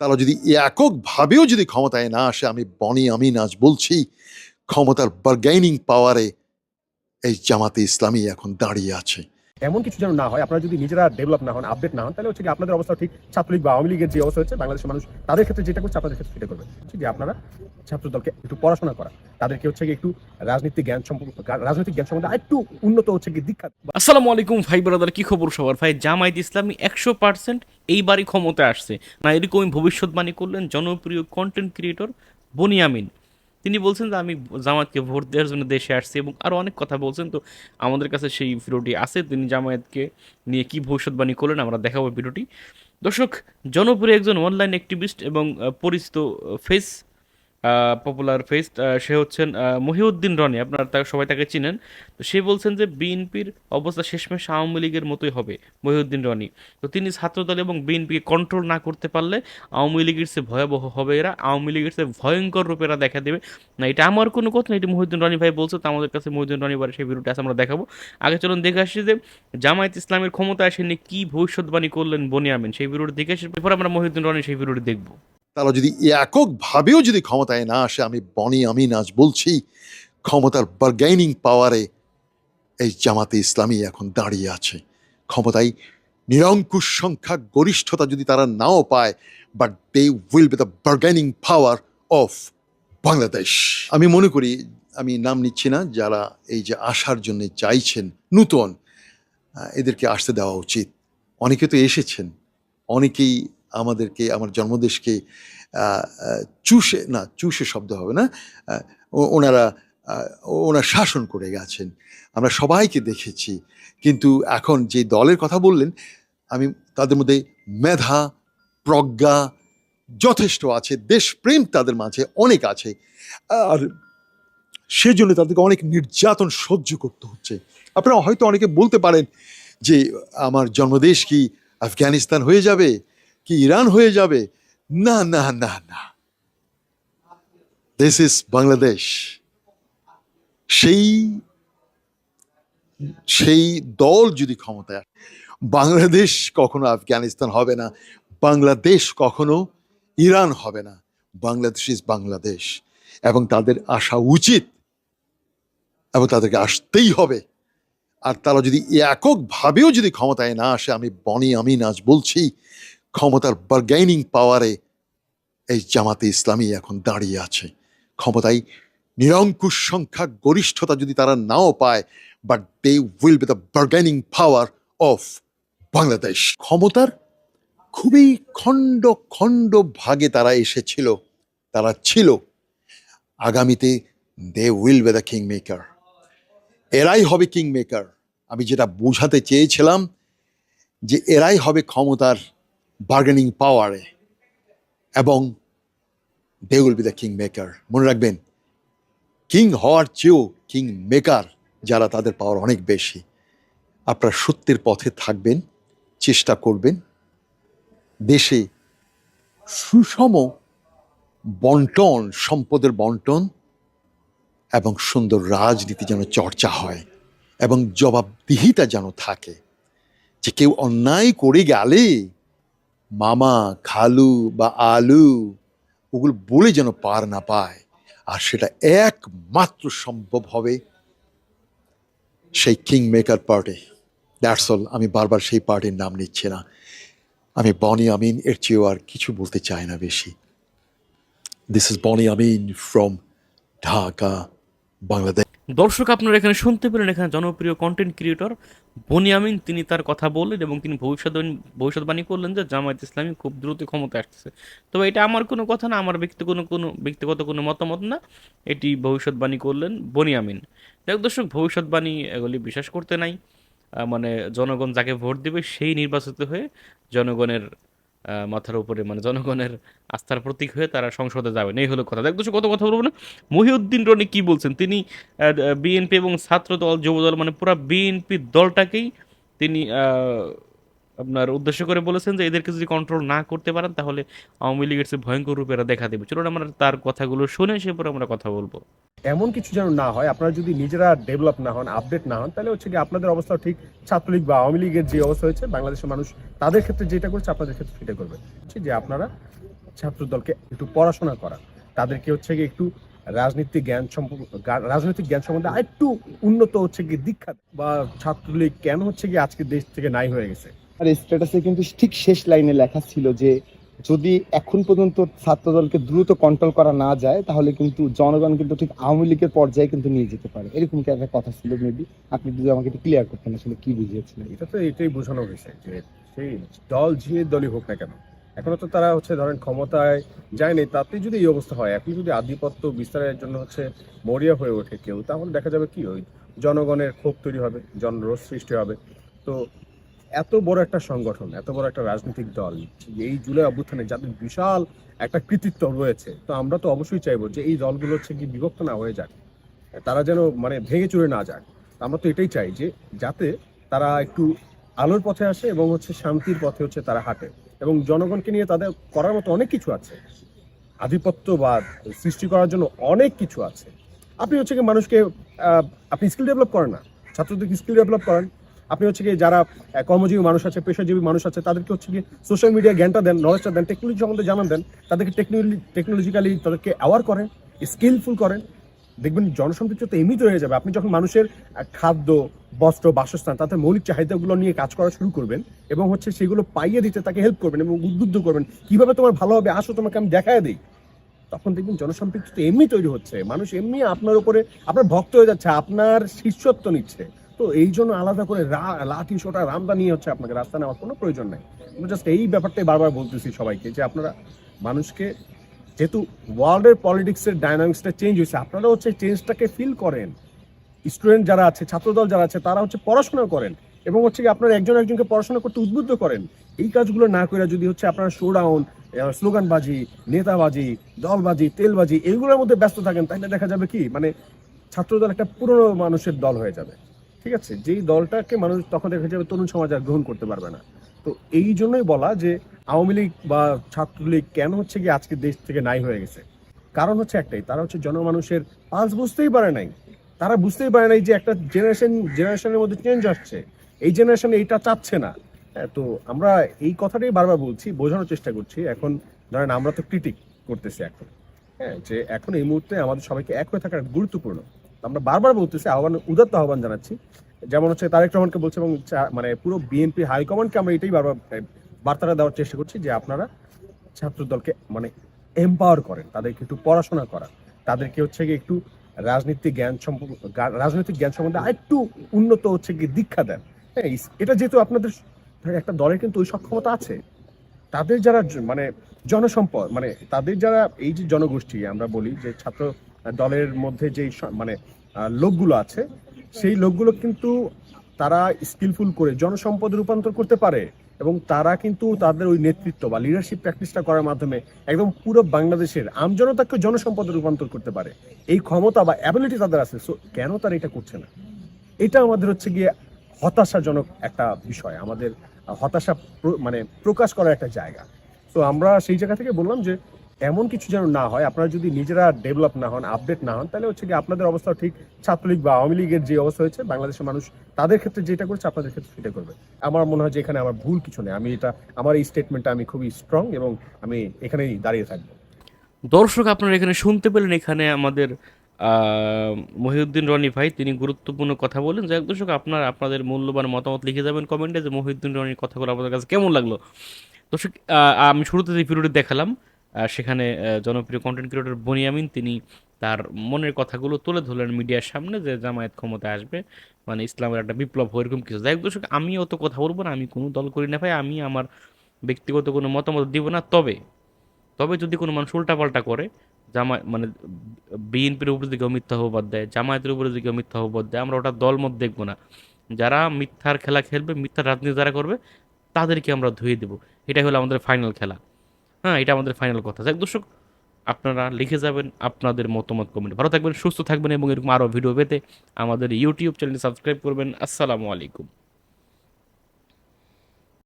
তারা যদি এককভাবেও যদি ক্ষমতায় না আসে, আমি বনি আমি নাচ বলছি, ক্ষমতার বার্গেনিং পাওয়ারে এই জামাতে ইসলামী এখন দাঁড়িয়ে আছে। এমন কিছু যেন না হয়, আপনারা যদি নিজেরা ডেভেলপ না হন আপডেট না হন, তাহলে হচ্ছে আপনাদের অবস্থা ঠিক ছাত্রলীগ বা আওয়ামী লীগের যে অবস্থা হচ্ছে, বাংলাদেশের মানুষ তাদের ক্ষেত্রে যেটা করছে, আপনাদের ক্ষেত্রে সেটা করবে। হচ্ছে যে আপনারা ছাত্র দলকে একটু পড়াশোনা করা, তাদেরকে হচ্ছে কি একটু রাজনীতি জ্ঞান সম্পর্ক রাজনৈতিক জ্ঞান সম্বন্ধে একটু উন্নত হচ্ছে কি দীক্ষা। আসসালামু আলাইকুম ভাই ব্রাদার কি খবর সবার? ভাই, জামায়াত ইসলামী একশো পার্সেন্ট এইবারই ক্ষমতায় আসছে। না এরকমই ভবিষ্যৎবাণী করলেন জনপ্রিয় কন্টেন্ট ক্রিয়েটর বনিয়ামিন। তিনি বলছেন যে আমি জামায়াতকে ভোট দেওয়ার জন্য দেশে আসছি এবং আরও অনেক কথা বলছেন। তো আমাদের কাছে সেই ভিডিওটি আছে। তিনি জামায়াতকে নিয়ে কি ভবিষ্যৎবাণী করলেন আমরা দেখাবো ভিডিওটি। দর্শক, জনপ্রিয় একজন অনলাইন অ্যাক্টিভিস্ট এবং পরিচিত ফেস পপুলার ফেস সে হচ্ছেন মহিউদ্দিন রনি। আপনার সবাই তাকে চিনেন। তো সে বলছেন যে বিএনপির অবস্থা শেষমেশ আওয়ামী লীগের মতোই হবে, মহিউদ্দিন রনি। তো তিনি ছাত্রদল এবং বিএনপিকে কন্ট্রোল না করতে পারলে আওয়ামী লীগের সে ভয়াবহ হবে এরা, আওয়ামী লীগের সে ভয়ঙ্কর রূপে এরা দেখা দেবে। না, এটা আমার কোনো কথা না, এটি মহিউদ্দিন রনি ভাই বলছে, তো আমাদের কাছে মহিউদ্দিন রনি বারে সেই ভিডিওটা আছে, আমরা দেখাবো। আগে চলুন দেখে আসি যে জামায়াত ইসলামের ক্ষমতা আসেনি কী ভবিষ্যৎবাণী করলেন বনিয়ামিন সেই ভিডিওটি দেখে আসি, এরপর আমরা মহিউদ্দিন রনি সেই ভিডিওটি দেখব। তারা যদি এককভাবেও যদি ক্ষমতায় না আসে, আমি বনি আমিন আজ বলছি, ক্ষমতার বার্গেনিং পাওয়ারে এই জামাতে ইসলামী এখন দাঁড়িয়ে আছে। ক্ষমতায় নিরঙ্কুশ সংখ্যা গরিষ্ঠতা যদি তারা নাও পায় but they will be the bargaining power of Bangladesh আমি মনে করি, আমি নাম নিচ্ছি না, যারা এই যে আসার জন্য চাইছেন, নূতন এদেরকে আসতে দেওয়া উচিত। অনেকে তো এসেছেন, অনেকেই আমাদেরকে, আমার জন্মদেশকে চুষে, না, চুষে শব্দ হবে না ওনারা ওনার শাসন করে গেছেন। আমরা সবাইকে দেখেছি। কিন্তু এখন যে দলের কথা বললেন, আমি তাদের মধ্যে মেধা, প্রজ্ঞা যথেষ্ট আছে, দেশপ্রেম তাদের মাঝে অনেক আছে। আর সেজন্য তাদেরকে অনেক নির্যাতন সহ্য করতে হচ্ছে। আপনারা হয়তো অনেকে বলতে পারেন যে, আমার জন্মদেশ কি আফগানিস্তান হয়ে যাবে? কি ইরান হয়ে যাবে? না না না না। দিস ইজ বাংলাদেশ সেই সেই দল যদি ক্ষমতায় বাংলাদেশ কখনো আফগানিস্তান হবে না, বাংলাদেশ কখনো ইরান হবে না। বাংলাদেশ ইজ বাংলাদেশ এবং তাদের আসা উচিত, এবং তাদেরকে আসতেই হবে। আর তারা যদি এককভাবেও যদি ক্ষমতায় না আসে, আমি বনি আমি আজ বলছি ক্ষমতার বার্গেনিং পাওয়ারে এই জামাতে ইসলামী এখন দাঁড়িয়ে আছে। ক্ষমতায় নিরঙ্কুশ সংখ্যা গরিষ্ঠতা যদি তারা নাও পায় but they will be the bargaining power of Bangladesh ক্ষমতার খুবই খণ্ড খণ্ড ভাগে তারা এসেছিল, তারা ছিল। আগামীতে they will be the king maker এরাই হবে কিং মেকার আমি যেটা বোঝাতে চেয়েছিলাম যে এরাই হবে ক্ষমতার বার্গেনিং পাওয়ারে এবং they will be the king maker মনে রাখবেন কিং হওয়ার চেয়েও কিং মেকার যারা তাদের পাওয়ার অনেক বেশি। আপনারা সত্যের পথে থাকবেন, চেষ্টা করবেন। দেশে সুষম বন্টন, সম্পদের বন্টন এবং সুন্দর রাজনীতি যেন চর্চা হয় এবং জবাবদিহিতা যেন থাকে। যে কেউ অন্যায় করে গেলে মামা, খালু বা আলু, ওগুলো বলে যেন পার না পায়। আর সেটা একমাত্র সম্ভব হবে সেই king maker party that's all আমি বারবার সেই পার্টির নাম নিচ্ছি না। আমি বনি আমিন, এর চেয়েও আর কিছু বলতে চাই না বেশি। This is Boni Amin from Dhaka Bangladesh. দর্শক, আপনারা এখানে শুনতে পেলেন এখানে জনপ্রিয় কন্টেন্ট ক্রিয়েটর বনিয়ামিন। তিনি তার কথা বললেন এবং তিনি ভবিষ্যৎবাণী ভবিষ্যৎবাণী করলেন যে জামায়াত ইসলামী খুব দ্রুত ক্ষমতা আসতেছে। তবে এটা আমার কোনো কথা না, আমার ব্যক্তিগত কোনো কোনো ব্যক্তিগত কোনো মতামত না। এটি ভবিষ্যৎবাণী করলেন বনিয়ামিন। দেখ দর্শক ভবিষ্যৎবাণী এগুলি বিশ্বাস করতে নাই। মানে জনগণ যাকে ভোট দেবে সেই নির্বাচিত হয়ে জনগণের মাথার উপরে মানে জনগণের আস্থার প্রতীক হয়ে তারা সংসদে যাবেন। এই হলো কথা। দর্শক কত কথা বলব না? মহিউদ্দিন রনি কি বলছেন? তিনি বিএনপি এবং ছাত্র দল যুব দল মানে পুরো বিএনপি দলটাকেই তিনি আপনার উদ্দেশ্য করে বলেছেন যে এদেরকে যদি কন্ট্রোল না করতে পারেন, তাহলে আওয়ামী লীগের সে ভয়ঙ্কর রূপে এরা দেখা দেবে। চলুন আমরা তার কথাগুলো শুনে সে পরে আমরা কথা বলব। এমন কিছু যেন না হয়, আপনারা যদি নিজেরা ডেভেলপ না হন আপডেট না হন, তাহলে হচ্ছে কি আপনাদের অবস্থা ঠিক ছাত্রলীগ বা আওয়ামী লীগের যে অবস্থা হয়েছে, বাংলাদেশের মানুষ তাদের ক্ষেত্রে যেটা করছে, আপনাদের ক্ষেত্রে সেটা করবে। যে আপনারা ছাত্র দলকে একটু পড়াশোনা করা, তাদেরকে হচ্ছে কি একটু রাজনীতি জ্ঞান সম্পর্ক রাজনৈতিক জ্ঞান সম্বন্ধে আরেকটু উন্নত হচ্ছে কি দীক্ষা বা ছাত্রলীগ কেন হচ্ছে কি আজকে দেশ থেকে নাই হয়ে গেছে? আর স্ট্যাটাসে কিন্তু ঠিক শেষ লাইনে লেখা ছিল যে, যদি এখন পর্যন্ত ছাত্রদলকে দ্রুত কন্ট্রোল করা না যায়, তাহলে কিন্তু জনগণ কিন্তু ঠিক আওয়ামী লীগের পর্যায়ে কিন্তু নিয়ে যেতে পারে। এরকম কি একটা কথা ছিল মেবি আপনি যদি আমাকে একটু ক্লিয়ার করতেন আসলে কি বুঝিয়েছিলেন? এটা তো এটাই বোঝানো হয়েছে যে, সেই দল যে দলই হোক না কেন, এখনও তো তারা হচ্ছে ধরেন ক্ষমতায় যায়নি তাতে যদি এই অবস্থা হয় এখন যদি আধিপত্য বিস্তারের জন্য হচ্ছে মরিয়া হয়ে ওঠে কেউ, তাহলে দেখা যাবে কি? ওই জনগণের ক্ষোভ তৈরি হবে, জনরোষ সৃষ্টি হবে। তো এত বড় একটা সংগঠন, এত বড় একটা রাজনৈতিক দল, এই জুলাই অভ্যুত্থানে যাদের বিশাল একটা কৃতিত্ব রয়েছে, তো আমরা তো অবশ্যই চাইব যে এই দলগুলো হচ্ছে কি বিভক্ত না হয়ে যাক, তারা যেন মানে ভেঙে চুরে না যাক। আমরা তো এটাই চাই যে যাতে তারা একটু আলোর পথে আসে এবং হচ্ছে শান্তির পথে হচ্ছে তারা হাঁটে এবং জনগণকে নিয়ে তাদের করার মতো অনেক কিছু আছে। আধিপত্যবাদ সৃষ্টি করার জন্য অনেক কিছু আছে। আপনি হচ্ছে কি মানুষকে আপনি স্কিল ডেভেলপ করেন না ছাত্রদেরকে স্কিল ডেভেলপ করেন আপনি হচ্ছে কি যারা কর্মজীবী মানুষ আছে, পেশাজীবী মানুষ আছে, তাদেরকে হচ্ছে কি সোশ্যাল মিডিয়া জ্ঞানটা দেন নলেজটা দেন টেকনোলজি সম্বন্ধে জানান দেন, তাদেরকে টেকনোলজি টেকনোলজিক্যালি তাদেরকে অ্যাওয়ার করেন স্কিলফুল করেন। দেখবেন জনসম্পৃক্ত তো এমনিতে হয়ে যাবে। আপনি যখন মানুষের খাদ্য, বস্ত্র, বাসস্থান, তাদের মৌলিক চাহিদাগুলো নিয়ে কাজ করা শুরু করবেন এবং হচ্ছে সেগুলো পাইয়ে দিতে তাকে হেল্প করবেন এবং উদ্বুদ্ধ করবেন, কীভাবে তোমার ভালো হবে, আসো তোমাকে আমি দেখায় দিই। তখন দেখবেন জনসম্পৃক্ত এমনি তৈরি হচ্ছে। মানুষ এমনি আপনার উপরে, আপনার ভক্ত হয়ে যাচ্ছে, আপনার শিষ্যত্ব নিচ্ছে। তো এই জন্য আলাদা করে রা- লাঠি, সোটা, রামদা নিয়ে হচ্ছে আপনাকে রাস্তা নেওয়ার কোনো প্রয়োজন নাই। আমরা জাস্ট এই ব্যাপারটাই বারবার বলতেছি সবাইকে যে আপনারা মানুষকে, যেহেতু ওয়ার্ল্ডের পলিটিক্সের ডাইনামিক্সটা চেঞ্জ হয়েছে, আপনারা হচ্ছে চেঞ্জটাকে ফিল করেন। স্টুডেন্ট যারা আছে, ছাত্রদল যারা আছে, তারা হচ্ছে পড়াশোনা করেন এবং হচ্ছে কি আপনারা একজন একজনকে পড়াশোনা করতে উদ্বুদ্ধ করেন। এই কাজগুলো না করে যদি হচ্ছে আপনারা শোডাউন স্লোগানবাজি নেতাবাজি, দলবাজি, তেলবাজি এইগুলোর মধ্যে ব্যস্ত থাকেন, তাহলে দেখা যাবে কি মানে ছাত্রদল একটা পুরনো মানুষের দল হয়ে যাবে। ঠিক আছে? যেই দলটাকে মানুষ তখন দেখা যাবে তরুণ সমাজ আর গ্রহণ করতে পারবে না। তো এই জন্যই বলা যে আওয়ামী লীগ বা ছাত্রলীগ কেন হচ্ছে কি আজকে দেশ থেকে নাই হয়ে গেছে? কারণ হচ্ছে একটাই, তারা হচ্ছে জনমানুষের পালস বুঝতেই পারে নাই। তারা বুঝতেই পারে নাই যে একটা জেনারেশন জেনারেশনের মধ্যে চেঞ্জ আসছে। এই জেনারেশন এইটা চাচ্ছে না। হ্যাঁ তো আমরা এই কথাটাই বারবার বলছি, বোঝানোর চেষ্টা করছি। এখন ধরেন আমরা তো ক্রিটিক করতেছি এখন। হ্যাঁ যে এখন এই মুহূর্তে আমাদের সবাইকে এক হয়ে থাকা গুরুত্বপূর্ণ। আমরা বারবার বলতেছি, আহ্বান, উদাত্ত আহ্বান জানাচ্ছি। যেমন হচ্ছে তারেক রহমানকে বলছে এবং মানে পুরো বিএনপি হাইকমান্ডকে আমরা এটাই বারবার বার্তাটা দেওয়ার চেষ্টা করছি যে আপনারা ছাত্র দলকে মানে এম্পাওয়ার করেন, তাদেরকে একটু পড়াশোনা করা তাদেরকে হচ্ছে গিয়ে একটু রাজনীতি জ্ঞান সম্পর্ক রাজনৈতিক জ্ঞান সম্বন্ধে আরেকটু উন্নত হচ্ছে গিয়ে দীক্ষা দেন। হ্যাঁ এটা যেহেতু আপনাদের একটা দলের কিন্তু ওই সক্ষমতা আছে। তাদের যারা মানে জনসম্পদ মানে তাদের যারা, এই যে জনগোষ্ঠী, আমরা বলি যে ছাত্র দলের মধ্যে যে মানে লোকগুলো আছে। সেই লোকগুলো কিন্তু তারা স্কিলফুল করে জনসম্পদে রূপান্তর করতে পারে এবং তারা কিন্তু তাদের ওই নেতৃত্ব বা লিডারশিপ প্র্যাকটিসটা করার মাধ্যমে একদম পুরো বাংলাদেশের আমজনতাকে জনসম্পদে রূপান্তর করতে পারে। এই ক্ষমতা বা অ্যাবিলিটি তাদের আছে। সো কেন তারা এটা করছে না? এটা আমাদের হচ্ছে গিয়ে হতাশাজনক একটা বিষয়। আমাদের হতাশা মানে প্রকাশ করার একটা জায়গা। তো আমরা সেই জায়গা থেকে বললাম যে এমন কিছু যেন না হয়, আপনারা যদি নিজেরা ডেভেলপ না হন আপডেট না হন, তাহলে হচ্ছে কি আপনাদের অবস্থা ঠিক ছাত্রলীগ বা আওয়ামী লীগের যে অবস্থা হয়েছে, বাংলাদেশের মানুষ তাদের ক্ষেত্রে যেটা করছে, আপনাদের ক্ষেত্রে সেটা করবে। আমার মনে হয় যে এখানে আমার ভুল কিছু নেই। আমি এটা, আমার এই স্টেটমেন্টটা আমি খুবই স্ট্রং এবং আমি এখানেই দাঁড়িয়ে থাকব। দর্শক, আপনারা এখানে শুনতে পেলেন, এখানে আমাদের মহিউদ্দিন রনি ভাই, তিনি গুরুত্বপূর্ণ কথা বলেন। যাই দর্শক, আপনার, আপনাদের মূল্যবান মতামত লিখে যাবেন কমেন্টে যে মহিউদ্দিন রনির কথাগুলো আপনাদের কাছে কেমন লাগল? দর্শক আমি শুরুতে যে ভিডিওটি দেখালাম সেখানে জনপ্রিয় কন্টেন্ট ক্রিয়েটর বনিয়ামিন, তিনি তার মনের কথাগুলো তুলে ধরলেন মিডিয়ার সামনে যে জামায়াত ক্ষমতা আসবে। মানে ইসলামের একটা বিপ্লব হয়, এরকম কিছু। যাই দর্শক আমি অত কথা বলব না, আমি কোনো দল করি না ভাই, আমি আমার ব্যক্তিগত কোনো মতামত দিব না। তবে তবে যদি কোনো মানুষ উল্টাপাল্টা করে, জামা মানে বিএনপির উপরে যদি কেউ মিথ্যা অপবাদ দেয়, জামায়াতের উপরে যদি কেউ মিথ্যা অপবাদ দেয়, আমরা ওটা দলমত দেখব না। যারা মিথ্যার খেলা খেলবে, মিথ্যার রাজনীতি যারা করবে, তাদেরকে আমরা ধুয়ে দেবো। এটাই হলো আমাদের ফাইনাল খেলা। হ্যাঁ এটা আমাদের ফাইনাল কথা। যাক, দর্শক, আপনারা লিখে যাবেন আপনাদের মতামত কমেন্ট ভালো থাকবেন, সুস্থ থাকবেন এবং এরকম আরও ভিডিও পেতে আমাদের ইউটিউব চ্যানেল সাবস্ক্রাইব করবেন। আসসালামু আলাইকুম।